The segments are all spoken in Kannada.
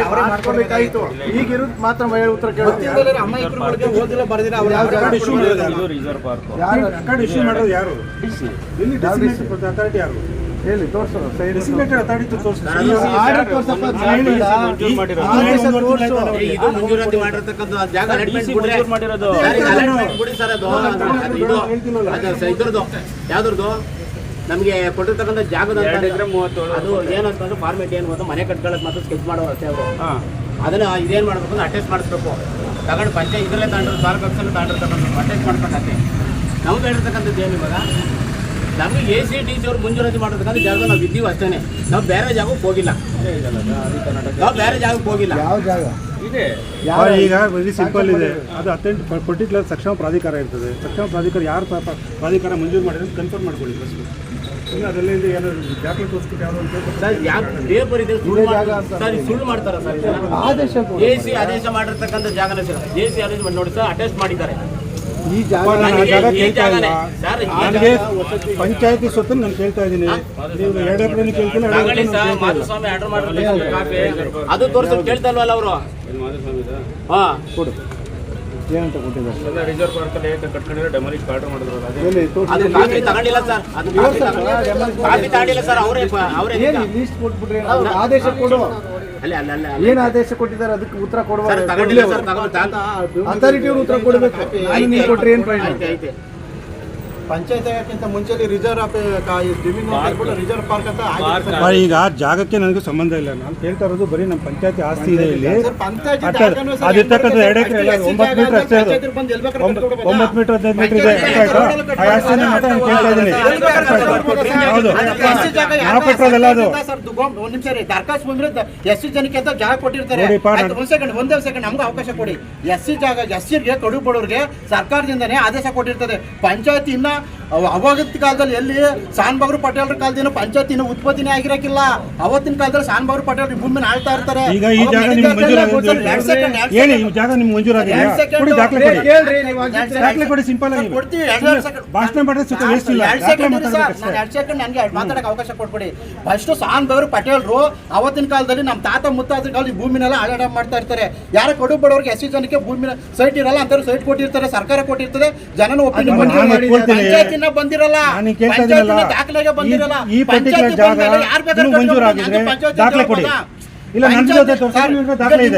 ಅವರೇ ಮಾಡ್ಕೊಬೇಕಾಯ್ತು ಈಗ ಇರೋದು ಮಾತ್ರ ಮಹಿಳೆ ಉತ್ತರ ಕೇಳೋದು ಅಮ್ಮ ಇಬ್ಬರುಗಳಿಗೆ ಓದಿಲ್ಲ ಅವ್ರು ಪಾರ್ಕ್ ಯಾರು ಕಾರ್ಡ್ ಇಶ್ಯೂ ಯಾರು ಅಥಾರಿಟಿ ಯಾರು ಹೇಳಿ ಯಾವ್ದ್ರದ್ದು? ನಮಗೆ ಕೊಟ್ಟಿರ್ತಕ್ಕಂಥ ಜಾಗದ ಅದು ಏನಂತಂದ್ರೆ ಫಾರ್ಮೇಟ್ ಏನು ಅಂತ ಮನೆ ಕಟ್ಕೊಳ್ಳೋದು ಮಾತ್ರ ಸ್ಕೆಚ್ ಮಾಡೋ ಅಷ್ಟೇ ಅವರು. ಹಾ. ಅದನ್ನ ಇದೇನು ಮಾಡ್ಬೇಕು ಅಂದ್ರೆ ಅಟ್ಯಾಚ್ ಮಾಡಿಸ್ಬೇಕು. ತಗೊಂಡು ಪಂಚಾಯತ್ ಇದರಲ್ಲೇ ತಗೊಂಡ್ರು ತಾಲೂಕು ಆಫೀಸಲ್ಲಿ ತಗೊಂಡು ಅಟೆಸ್ಟ್ ಮಾಡ್ಬೇಕಂತೆ ನಮ್ಗೆ ಹೇಳಿರ್ತಕ್ಕಂಥದ್ದು ಏನು ಇವಾಗ? ನಮಗೆ ಎ ಸಿ ಡಿ ಸಿ ಅವ್ರು ಮುಂಜೂರಾತಿ ಮಾಡಿರ್ತಕ್ಕಂಥ ಜಾಗ ನಾವು ಇದ್ದೀವಿ ಅಷ್ಟೇ ನಾವು ಬೇರೆ ಜಾಗಕ್ಕೆ ಹೋಗಿಲ್ಲ. ನಾವು ಬೇರೆ ಜಾಗಕ್ಕೆ ಹೋಗಿಲ್ಲ. ಯಾವ ಜಾಗ? ಇದೆ. ಈಗ ವೆರಿ ಸಿಂಪಲ್ ಇದೆ. ಅದು ಅತ್ಯಂತ ಪರ್ಟಿಕ್ಯುಲರ್ ಸಕ್ಷಮ ಪ್ರಾಧಿಕಾರ ಇರ್ತದೆ. ಸಕ್ಷಮ ಪ್ರಾಧಿಕಾರ ಯಾರು ಪ್ರ- ಪ್ರ- ಪ್ರಾಧಿಕಾರ ಮಂಜೂರು ಮಾಡಿದ್ರೆ ಕನ್ಫರ್ಮ್ ಮಾಡ್ಕೊಳ್ಳಿ ಫಸ್ಟ್ ಅದರಲ್ಲಿ ಏನಾದ್ರು ತೋರಿಸ್ಬಿಟ್ಟು ಯಾವುದೋ ಸರ್ ಪೇಪರ್ ಇದೆ ಸುಳ್ಳು ಜಾಗ ಮಾಡ್ತಾರೆ ಸರ್ ಸುಳ್ಳು ಮಾಡ್ತಾರ ಸರ್? ಆದೇಶ ಕೊಡು. ಎ ಸಿ ಆದೇಶ ಮಾಡಿರ್ತಕ್ಕಂಥ ಜಾಗನ ಸರ್. ಎ ಸಿ ಆದೇಶ ಮಾಡಿ ನೋಡಿ ಸರ್ ಅಟೆಸ್ಟ್ ಮಾಡಿದ್ದಾರೆ. ಈ ಜಾಗ ನಾನು ಆ ನನಗೆ ಜಾಗ ಕೇಳ್ತಾ ಜಾಗನೇ. ಇಲ್ಲ. ಸರ್, ನನಗೆ ಪಂಚಾಯತಿ ಸ್ವತ್ತು ನಾನು ಕೇಳ್ತಾ ಇದ್ದೀನಿ. ನೀವು ಎರಡು ಎಕರೆ ಕೇಳ್ತಿಲ್ಲ ಎರಡು ತಗೊಳ್ಳಿ ಎಕರೆ ಸರ್ ಕೇಳ್ತಾ ಇಲ್ಲ ಮಾಧುಸ್ವಾಮಿ ಆರ್ಡರ್ ಮಾಡಿರ್ತಕ್ಕಂಥ ಕಾಪಿ ಅದು ಅವರು? ಹಾ. ಕೊಡು. ಏನಂತ ಕೊಟ್ಟಿದ್ದಾರೆ? ರಿಸರ್ವ್ ಪಾರ್ಕ್ ಅಲ್ಲಿ ಅದೇ ತಗೊಂಡಿಲ್ಲ ಸರ್. ಅದು ಕಾಪಿ ತಗೊಂಡಿಲ್ಲ. ಸರ್ ಅವರೇ ಅವರೇ ಏನು ಲೀಸ್ಟ್ ಕೊಟ್ಬಿಟ್ರೆ? ಆದೇಶ ಕೊಡು. ಏನ್ ಆದೇಶ ಕೊಟ್ಟಿದ್ದಾರೆ? ಅದಕ್ಕೆ ಉತ್ತರ ಸರ್ ಅಥಾರಿಟಿ ಉತ್ತರ ಕೊಡಬೇಕು. ಕೊಟ್ರೆ ಏನ್ ಪ್ರಯೋಜನ? ಐತೆ ಐತೆ ಪಂಚಾಯತ್ ಆಗಕ್ಕಿಂತ ಮುಂಚೆ ರಿಸರ್ವ್ ರಿಸರ್ವ್ ಪಾರ್ಕ್ ಅಂತ ಈಗ ಆ ಜಾಗಕ್ಕೆ ನನಗೆ ಸಂಬಂಧ ಇಲ್ಲ. ನಾನು ಹೇಳ್ತಾ ಇರೋದು ಬರೀ ನಮ್ಮ ಪಂಚಾಯತಿ ಆಸ್ತಿ ಇದೆ ಇಲ್ಲಿ. ಅದಿರ್ತಕ್ಕಂಥ ಎರಡು ಎರಡು ಎಕರೆ ಇಲ್ಲ, ಎಕರೆ ಒಂಬತ್ತು ಮೀಟರ್ ಅಷ್ಟೇ? ಒಂಬತ್ತು ಮೀಟರ್ ಹದಿನೈದು ಮೀಟರ್ ಇದೆ. ಆ ಆಸ್ತಿನ ಮಾತ್ರ ನಾನು ಕೇಳ್ತಾ ಇದ್ದೀನಿ? ಹೌದು. ನಾವು ಅದು. ನಿಮಿಷ ರೀ ಬಂದ್ರೆ ಎಸ್ ಸಿ ಜನಕ್ಕೆ ಅಂತ ಜಾಗ ಕೊಟ್ಟಿರ್ತಾರೆ. ಒಂದ್ ಸೆಕೆಂಡ್ ಒಂದೇ ಸೆಕೆಂಡ್ ನಮ್ಗೆ ಅವಕಾಶ ಕೊಡಿ. ಎಸ್ ಸಿ ಜಾಗ ಎಸ್ ಸಿಗೆ ಕಡು ಬಡವ್ರಿಗೆ ಸರ್ಕಾರದಿಂದನೇ ಆದೇಶ ಕೊಟ್ಟಿರ್ತದೆ. ಪಂಚಾಯತಿ ಇನ್ನ ಅವಾಗಿನ ಕಾಲದಲ್ಲಿ ಎಲ್ಲಿ ಸಾನ್ಬಾಗರು ಪಟೇಲ್ರ ಕಾಲದಿಂದ ಪಂಚಾಯತ್ ಇನ್ನು ಉತ್ಪತ್ತಿನೇ ಆಗಿರಕ್ಕಿಲ್ಲ ಅವತ್ತಿನ ಕಾಲದಲ್ಲಿ ಸಾನ್ಬಾಗರು ಪಟೇಲ್ ಭೂಮಿನ ಆಳ್ತಾ ಇರ್ತಾರೆ. ಈಗ ಈ ಜಾಗ ಮನೆ ನಿಮ್ಗೆ ಜಾಗದಲ್ಲಿ ಮಂಜೂರಾಗಿದೆ. ಕೊಡ್ತಾರೆ. ಎರಡ್ second, ಎರಡ್ ಹೇಳಿ ಈ ಜಾಗ ನಿಮ್ಗೆ ಮಂಜೂರಾಗಿದೆಯಾ? ಎರಡ್ second. ಕೊಡಿ ದಾಖಲೆ ಕೊಡಿ. ಕೇಳ್ರಿ ನೀವು ದಾಖಲೆ ಕೊಡಿ ಸಿಂಪಲ್ ಆಗಿ ಕೊಡ್ತೀವಿ, ಎರಡ್ ಸುಮ್ನೆ second. ಭಾಷಣ ಮಾಡಿದ್ರೆ ಸುತ್ತ ವೇಸ್ಟ್ ಇಲ್ಲ. ಎರಡ್ ದಾಖಲೆ ಸರ್, ನಾನು ಎರಡ್ ಸೆಕೆಂಡ್ ನನಗೆ ಮಾತಾಡಕ್ಕೆ ಅವಕಾಶ ಕೊಟ್ಬಿಡಿ. ಫಸ್ಟ್ ಸಾನ್ ಪಟೇಲ್ ಪಟೇಲ್ರು ಅವತ್ತಿನ ಕಾಲದಲ್ಲಿ ನಮ್ಮ ತಾತ ಮುತ್ತಾ ಭೂಮಿನಲ್ಲ ಭೂಮಿನೆಲ್ಲ ಆಡಾಡ ಮಾಡ್ತಾ ಇರ್ತಾರೆ. ಯಾರ ಕಡು ಬಡವರಿಗೆ ಎಷ್ಟು ಜನಕ್ಕೆ ಭೂಮಿನ ಸೈಟ್ ಇರಲ್ಲ ಅಂತ ಸೈಟ್ ಕೊಟ್ಟಿರ್ತಾರೆ ಸರ್ಕಾರ ಕೊಟ್ಟಿರ್ತದೆ ಜನನ ಒಪ್ಪಿಗೆ ಪಂಚಾಯತಿನ ಬಂದಿರಲ್ಲ. ದಾಖಲೆಗೆ ಬಂದಿರಲ್ಲ. ಈ- ಪರ್ಟಿಕ್ಯುಲರ್ ಪಂಚಾಯತಿ ಜಾಗ ಮಂಜೂರಾಗಿದ್ರೆ ದಾಖಲೆ ಕೊಡಿ? ಇಲ್ಲ ನನ್ನ ಜೊತೆ ತೋರಿಸಿ ದಾಖಲೆ ಈಗ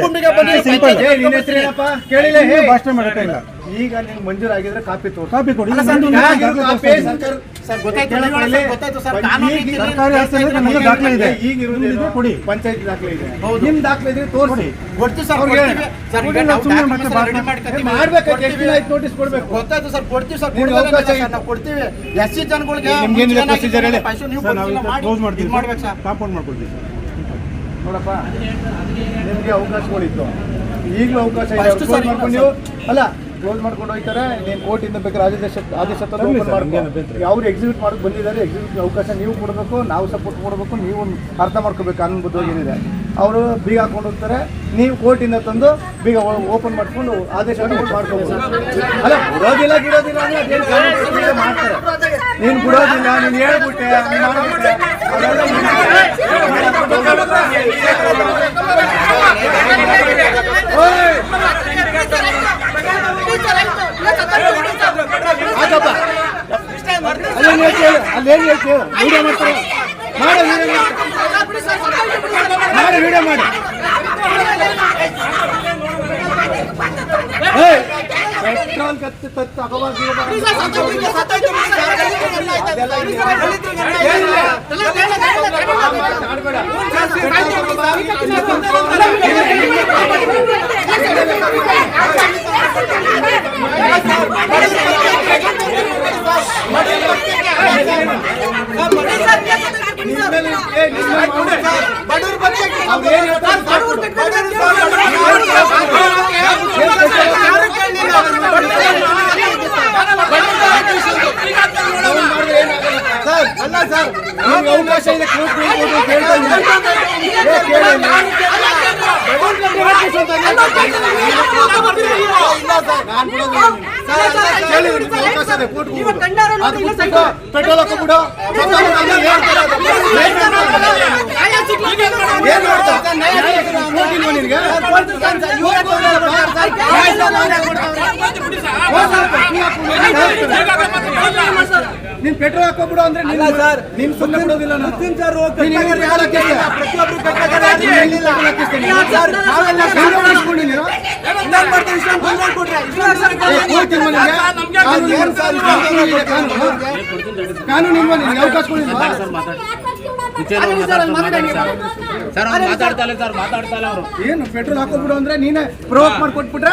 ಇದೆ ಭಾಷಣ ಮಾಡಕ್ಕೆ ಇಲ್ಲ. ಈಗ ನಿಮ್ಗೆ ಮಂಜೂರಾಗಿದ್ರೆ ಕಾಪಿ ತೋರಿಸಿ. ಕಾಪಿ ಕೊಡಿ. ಸರ್ಕಾರ ಸರ್ ಗೊತ್ತಾಯ್ತು ಸರ್, ಗೊತ್ತಾಯ್ತು ಸರ್ ಕಾನೂನು ಸರ್ಕಾರಿ ಆಸ್ತಿಯಲ್ಲಿ ನನ್ನ ದಾಖಲೆ ಇದೆ. ಈಗ ಇರೋದು ಕೊಡಿ. ಪಂಚಾಯತ್ ದಾಖಲೆ ಇದೆ. ಹೌದು. ನಿಮ್ ದಾಖಲೆ ಇದ್ರೆ ತೋರಿಸಿ. ಕೊಡ್ತೀವಿ ಸರ್. ಮಾಡ್ಬೇಕು ನೋಟಿಸ್ ಕೊಡ್ಬೇಕು? ಗೊತ್ತಾಯ್ತು ಸರ್ ಕೊಡ್ತೀವಿ ಸರ್ ನಾವು ಕೊಡ್ತೀವಿ. ಎಸ್ ಸಿ ಜನಗಳಿಗೆ ಹೇಳಿ? ಕ್ಲೋಸ್ ಮಾಡ್ತೀವಿ ಮಾಡ್ಬೇಕು ಸರ್. ಕಾಂಪೌಂಡ್ ಮಾಡ್ಕೊಡ್ತೀವಿ ನೋಡಪ್ಪ ನಿಮ್ಗೆ ಅವಕಾಶಗಳಿತ್ತು. ಈಗಲೂ ಅವಕಾಶ ಕ್ಲೋಸ್ ಮಾಡ್ಕೊಂಡು ನೀವು. ಅಲ್ಲ ಕ್ಲೋಸ್ ಮಾಡ್ಕೊಂಡು ಹೋಗ್ತಾರೆ. ನೀನು ಕೋರ್ಟಿಂದ ಬೇಕಾದ್ರೆ ಆದೇಶ ಆದೇಶ. ಅವ್ರು ಎಕ್ಸಿಕ್ಯೂಟ್ ಮಾಡಕ್ಕೆ ಬಂದಿದ್ದಾರೆ ಎಕ್ಸಿಕ್ಯೂಟ್ ಅವಕಾಶ ನೀವು ಕೊಡಬೇಕು ನಾವು ಸಪೋರ್ಟ್ ಕೊಡಬೇಕು ನೀವು ಅರ್ಥ ಮಾಡ್ಕೋಬೇಕು ಅನ್ಬೋದು ಏನಿದೆ. ಅವರು ಬೀಗ ಹಾಕೊಂಡು ಹೋಗ್ತಾರೆ. ನೀವು ಕೋರ್ಟಿಂದ ತಂದು ಬೀಗ ಓಪನ್ ಮಾಡ್ಕೊಂಡು ಆದೇಶ ಮಾಡ್ಕೋಬೇಕು ಅಲ್ಲ ಬಿಡೋದಿಲ್ಲ ಗಿಡೋದಿಲ್ಲ ಅಂದ್ರೆ ಮಾಡ್ತಾರೆ? ನೀನು ಬಿಡೋದಿಲ್ಲ ನೀನು ಹೇಳ್ಬಿಟ್ಟೆ ಅಲ್ಲೇನು ಹೇಳ್ತಿ ಹೇಳು ಅಲ್ಲೇನು ಹೇಳ್ತಿ ಹೇಳು ವಿಡಿಯೋ ಮಾಡ್ತಾರೆ ಮಾಡು ವಿಡಿಯೋ ಮಾಡಿ ವಿಡಿಯೋ ಮಾಡಿ ಪೆಟ್ರೋಲ್ ಕತ್ತಿ ತತ್ತು ಅಗವಾಗಿ ಸರ್ ಅಲ್ಲ ಸರ್ ನಿಮ್ಗೆ ಅವಕಾಶ ಇದೆ ಕೇಳ್ತಾ ಪೆಟ್ರೋಲ್ ಹಾಕೋಬಿಡು ಏನ್ ಮಾಡ್ತಾ ನೀನ್ ಪೆಟ್ರೋಲ್ ಹಾಕೋಬಿಡು ಅಂದ್ರೆ ನೀನ್ ನೀನ್ ಸುಮ್ಮನೆ ಬಿಡೋದಿಲ್ಲ ಏನ್ ಸರ್? ಇದೆ, ಕಾನೂನು. ನಿನ್ಗೆ ಅವಕಾಶ ಕೊಡಿಲ್ವಾ ಸರ್ ಅವ್ರು ಮಾತಾಡ್ತಾರೆ, ಮಾತಾಡಿ. ಸರ್. ಸರ್ ಅವ್ರು ಏನು ಪೆಟ್ರೋಲ್ ಹಾಕೋಬಿಡು ಅಂದ್ರೆ ನೀನೇ ಪ್ರವೋಕ್ ಮಾಡ್ಕೊಟ್ಬಿಟ್ರೆ?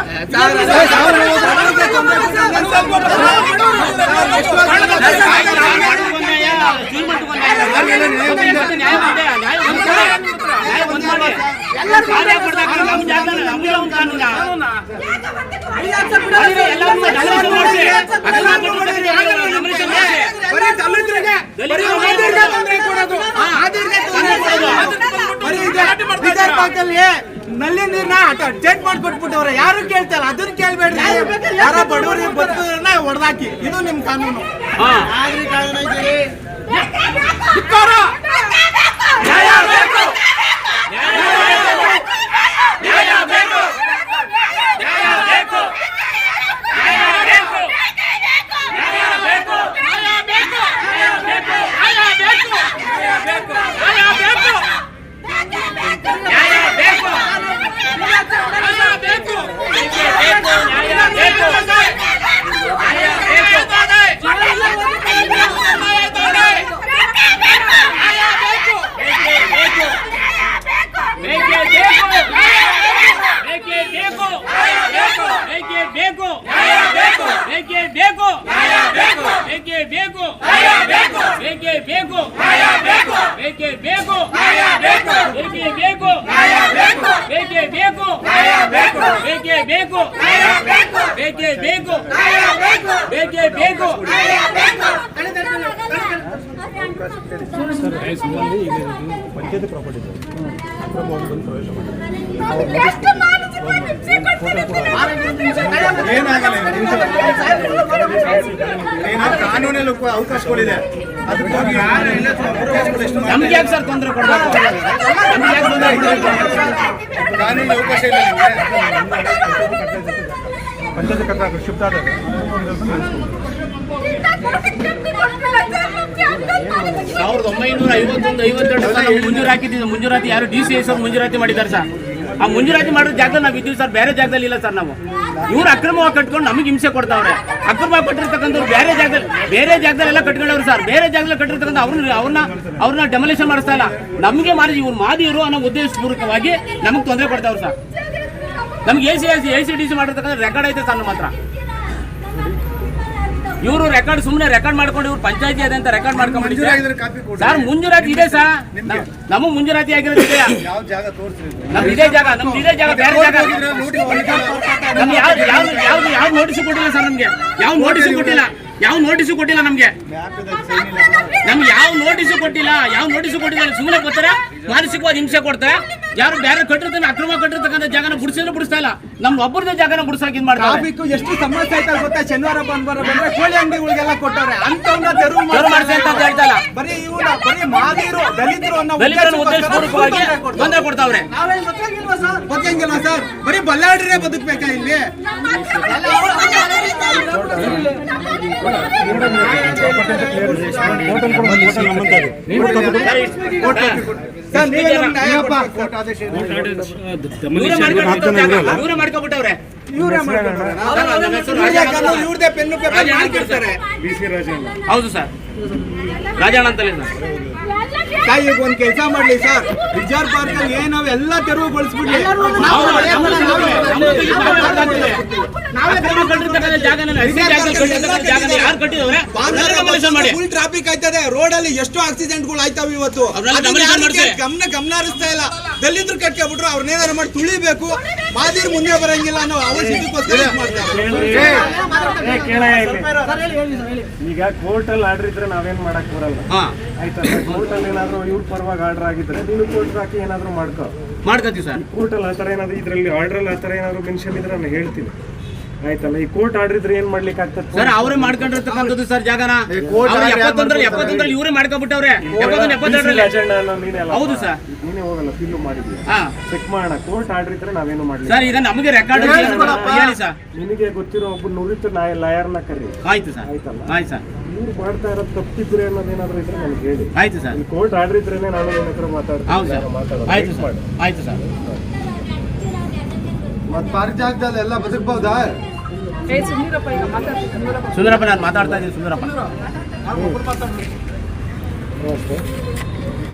ನಲ್ಲಿ ನೀರ್ನ ಚೆಕ್ ಮಾಡ್ಕೊಟ್ಬಿಟ್ಟವ್ರೆ ಯಾರು ಕೇಳ್ತಾರ ಅದನ್ನ ಕೇಳ್ಬೇಡ್ರಿ ಯಾರ ಬಡವರಿಗೆ ಬದುಕೋದ್ರನ್ನ ಹೊಡೆದಾಕಿ ಇದು ನಿಮ್ ಕಾನೂನು ನಾಗರಿಕ ಕಾನೂನು ಐತಿ. ಪಂಚಾಯತಿ ಪ್ರಾಪರ್ಟಿ ಇದೆ ಅಕ್ರಮವಾಗಿ ಬಂದು ಪ್ರವೇಶ ಮಾಡಿ ಏನಾಗಲ್ಲ ಏನೋ ಕಾನೂನಲ್ಲಿ ಉಪ- ಅವಕಾಶಗಳಿದೆ. ನಮ್ಗೆ ಯಾಕೆ ಸರ್ ತೊಂದರೆ ಕೊಡ್ಬೇಕು? ನಮ್ಗೆ ಯಾಕೆ ತೊಂದರೆ ಕೊಡ್ಬೇಕು? ಕಾನೂನು ಅವಕಾಶ ಇಲ್ಲ ನಿಮ್ಗೆ. ಪಂಚಾಯತಿ ಕಟ್ಟಡ ಶಿಫ್ಟ್ ಆದಾಗ ಸಾವಿರದ ಒಂಬೈನೂರ ಐವತ್ತೊಂದು ಐವತ್ತೆರಡು ಮುಂಜೂರಾತಿ ಯಾರು? ಡಿ ಸಿ ಎಸ್ ಅವ್ರು ಮುಂಜೂರಾತಿ ಮಾಡಿದ್ದಾರೆ ಸರ್. ಆ ಮುಂಜೂರಾತಿ ಮಾಡಿದ ಜಾಗದಲ್ಲಿ ನಾವು ಇದ್ದೀವಿ ಸರ್. ಬೇರೆ ಜಾಗದಲ್ಲಿ ಇಲ್ಲ ಸರ್ ನಾವು. ಇವ್ರು ಅಕ್ರಮವಾಗಿ ಕಟ್ಕೊಂಡು ನಮಗೆ ಹಿಂಸೆ ಕೊಡ್ತಾವ್ರೆ. ಅಕ್ರಮವಾಗಿ ಕಟ್ಟಿರ್ತಕ್ಕಂಥವ್ರು ಬೇರೆ ಜಾಗದಲ್ಲಿ ಬೇರೆ ಜಾಗದಲ್ಲೆಲ್ಲ ಕಟ್ಕೊಂಡವ್ರು ಸರ್. ಬೇರೆ ಜಾಗದಲ್ಲಿ ಕಟ್ಟಿರ್ತಕ್ಕಂಥ ಅವ್ರನ್ನ ಅವ್ರನ್ನ ಅವ್ರನ್ನ ಡೆಮೊಲೇಷನ್ ಮಾಡಿಸ್ತಾ ಇಲ್ಲ. ನಮಗೆ ಮಾಡಿ ಇವ್ರು ಮಾದಿಯರು ಅನ್ನೋ ಉದ್ದೇಶಪೂರ್ವಕವಾಗಿ ನಮಗೆ ತೊಂದರೆ ಕೊಡ್ತಾವ್ರು ಸರ್. ನಮ್ಗೆ A C S A C D C ಮಾಡಿರ್ತಕ್ಕಂಥ ರೆಕಾರ್ಡ್ ಐತೆ ಸರ್ ನಮ್ಮ ಹತ್ರ ಇವರು ರೆಕಾರ್ಡ್ ಸುಮ್ಮನೆ ರೆಕಾರ್ಡ್ ಮಾಡ್ಕೊಂಡು ಇವ್ರು ಪಂಚಾಯತಿ ಅದೇ ಅಂತ ರೆಕಾರ್ಡ್ ಮಾಡ್ಕೊಂಡು ಸರ್ ಮುಂಜೂರಾತಿ ಇದೆ ಸರ್. ನಮ್ಮ ಮುಂಜೂರಾತಿ ಆಗಿರೋದು ಇದೆ ನಮ್ದು ಇದೇ ಜಾಗ ನಮ್ದು ಇದೇ ಜಾಗ ಬೇರೆ ಜಾಗ. ನಮ್ಗೆ ಯಾವ ಯಾವ ನೋಟಿಸ್ ಕೊಟ್ಟಿಲ್ಲ ಸರ್ ನಮ್ಗೆ. ಯಾವ ನೋಟಿಸ್ ಕೊಟ್ಟಿಲ್ಲ. ಯಾವ ನೋಟಿಸು ಕೊಟ್ಟಿಲ್ಲ ನಮ್ಗೆ? ನಮ್ಗೆ ಯಾವ ನೋಟಿಸು ಕೊಟ್ಟಿಲ್ಲ? ಯಾವ ನೋಟಿಸ್ ಕೊಟ್ಟಿಲ್ಲ ಸುಮ್ಮನೆ ಬರ್ತಾರೆ ಮಾನಸಿಕವಾಗಿ ಹಿಂಸೆ ಕೊಡ್ತಾರೆ. ಯಾರು ಬೇರೆ ಕಟ್ಟಿರ್ತಾನೆ ಅಕ್ರಮ ಕಟ್ಟಿರ್ತಕ್ಕಂಥ ಜಾಗನ ಬಿಡಿಸಿದ್ರೆ ಬಿಡಿಸ್ತಾ ಇಲ್ಲ. ನಮ್ ಒಬ್ಬರದ ಜಾಗನ ಬಿಡಿಸೋಕೆ ಇದು ಮಾಡ್ತಾರೆ ಟ್ರಾಫಿಕ್ ಎಷ್ಟು ಸಮಸ್ಯೆ ಆಯ್ತಾ ಗೊತ್ತಾ? ಶನಿವಾರ ಭಾನುವಾರ ಬಂದ್ರೆ ಕೋಳಿ ಅಂಗಡಿಗಳಿಗೆಲ್ಲ ಕೊಟ್ಟವ್ರೆ. ಅಂತವ್ನ ತೆರವು ಮಾಡ್ಸಿ ಅಂತ ಹೇಳ್ತಾ ಇಲ್ಲ. ಬರೀ ಇವನ ಬರೀ ಮಾದಿರು ದಲಿತರು ಅನ್ನೋ ದಲಿತರನ್ನು ಉದ್ದೇಶಪೂರ್ವಕವಾಗಿ ತೊಂದ್ರೆ ಕೊಡ್ತಾವ್ರೆ. ನಾವೇನ್ ಬದುಕಂಗಿಲ್ವಾ ಸರ್? ಬದುಕಂಗಿಲ್ವಾ ಸರ್? ಬರೀ ಬಲ್ಲಾಡ್ರೆ ಬದುಕ್ಬೇಕಾ ಇಲ್ಲಿ? ಇವರೇ ಮಾಡ್ಕೊಂಡ್ಬಿಟ್ಟವ್ರೆ. ಇವರೇ ಇವ್ರದೇ ಪೆನ್ನು ಪೇಪರ್ ರಾಜಣ್ಣ ಮಾಡಿ ಅಂತ ಕೊಡ್ತಾರೆ ಬಿ ಸಿ ರಾಜಣ್ಣ ಹೌದು ಸರ್ ರಾಜಣ್ಣ ಅಂತಲೇ ಸರ್ ಸರ್ ಈಗ ಒಂದ್ ಕೆಲಸ ಮಾಡ್ಲಿ ಸರ್ ರಿಸರ್ವ್ ಪಾರ್ಕ್ ಅಲ್ಲಿ ಏನ್ ಎಲ್ಲ ತೆರವುಗೊಳಿಸ್ಬಿಡ್ಲಿ ಫುಲ್ ಟ್ರಾಫಿಕ್ ಆಯ್ತದೆ ರೋಡ್ ಅಲ್ಲಿ ಎಷ್ಟು ಆಕ್ಸಿಡೆಂಟ್ಗಳು ಆಯ್ತಾವ ಇವತ್ತು ಗಮನ ಗಮನ ಹರಿಸ್ತಾ ಇಲ್ಲ ದಲಿತರು ಕಟ್ಕೊಬಿಟ್ರು ಅವ್ರನ್ನೇನಾರು ಮಾಡಿ ತುಳಿಬೇಕು. ಮಾದಿರ್ ಮುಂದೆ ಬರಂಗಿಲ್ಲ ಅನ್ನೋ ಅವಶ್ಯಕತೆ ಇದ್ ಮಾಡ್ತಾರೆ ಏ, ಏ, ಕೇಳಯ್ಯ ಇಲ್ಲಿ. ಸರ್ ಹೇಳಿ ಹೇಳಿ ಸರ್ ಹೇಳಿ. ಈಗ ಕೋರ್ಟಲ್ಲಿ ಆರ್ಡರ್ ಇದ್ರೆ ನಾವೇನ್ ಮಾಡಕ್ ಬರಲ್ಲ. ಆಯ್ತಾ ಕೋರ್ಟ್ ಕೋರ್ಟಲ್ಲಿ ಏನಾದ್ರು ಇವ್ರ ಪರವಾಗಿ ಆರ್ಡರ್ ಆಗಿದ್ರೆ ನೀನು ಕೋರ್ಟ್ ಹಾಕಿ ಏನಾದ್ರು ಮಾಡ್ಕೋ. ಮಾಡ್ಕೋತಿ ಸರ್. ಕೋರ್ಟ್ ಅಲ್ಲಿ ಆತರ ಏನಾದ್ರು ಇದ್ರಲ್ಲಿ ಆರ್ಡರ್ ಅಲ್ಲಿ ಆತರ ಏನಾದ್ರು ಮೆನ್ಷನ್ ಇದ್ರೆ ನಾನು ಹೇಳ್ತೀನಿ. ಆಯ್ತಲ್ಲ ಈ ಕೋರ್ಟ್ ಆರ್ಡರ್ ಇದ್ರೆ ಏನ್ ಮಾಡ್ಲಿಕ್ಕೆ ಆಗ್ತದೆ? ಸರ್ ಅವರೇ ಮಾಡ್ಕೊಂಡಿರ್ತಕ್ಕಂಥದ್ದು ಸರ್ ಜಾಗನ. ಎಪ್ಪತ್ತೊಂದ್ರಲ್ಲಿ ಎಪ್ಪತ್ತೊಂದರಲ್ಲಿ ಇವರೇ ಮಾಡ್ಕೊಂಡ್ಬಿಟ್ಟವ್ರೆ. ಎಪ್ಪತ್ತೊಂದು ಎಪ್ಪತ್ತೆರಡರಲ್ಲಿ. ಹೌದು ಸರ್. ನೀನೇ ಹೋಗಲ್ಲ ಫಿಲ್ಲು ಮಾಡಿದ್ವಿ ಹಾ. ಚೆಕ್ ಮಾಡೋಣ ಕೋರ್ಟ್ ಆರ್ಡರ್ ಇದ್ರೆ ನಾವೇನು ಮಾಡ್ಲಿ ಸರ್ ಈಗ ನಮಗೆ ರೆಕಾರ್ಡ್ ಹೇಳಿ ಸರ್. ನಿನಗೆ ಗೊತ್ತಿರೋ ಒಬ್ಬ ನುರಿತ ನಾಯ ಲಾಯರ್ನ ಕರಿ ಆಯ್ತು ಸರ್. ಆಯ್ತಲ್ಲ? ಆಯ್ತು ಸರ್. ಇವ್ರು ಮಾಡ್ತಾ ಇರೋದು ತಪ್ಪಿದ್ರೆ ಅನ್ನೋದೇನಾದ್ರು ಇದ್ರೆ ನನಗೆ ಹೇಳಿ. ಆಯ್ತು ಸರ್. ಈ ಕೋರ್ಟ್ ಆರ್ಡರ್ ಇದ್ರೇನೆ ನಾನು ನಿನ್ನ ಹತ್ರ ಹೌದು ಸರ್. ಮಾತಾಡ್ತೀನಿ ಆಯ್ತು ಸರ್. ಮಾಡು. ಆಯ್ತು ಸರ್. ಮತ್ತೆ ಎಲ್ಲ ಬದುಕ್ಬಹುದಾ? ಸುಂದರಪ್ಪ ಈಗ ಮಾತಾಡ್ತೀನಿ ಸುಂದರಪ್ಪ ಸುಂದರಪ್ಪ ನಾನು ಮಾತಾಡ್ತಾ ಇದ್ದೀನಿ ಸುಂದರಪ್ಪ ಓಕೆ.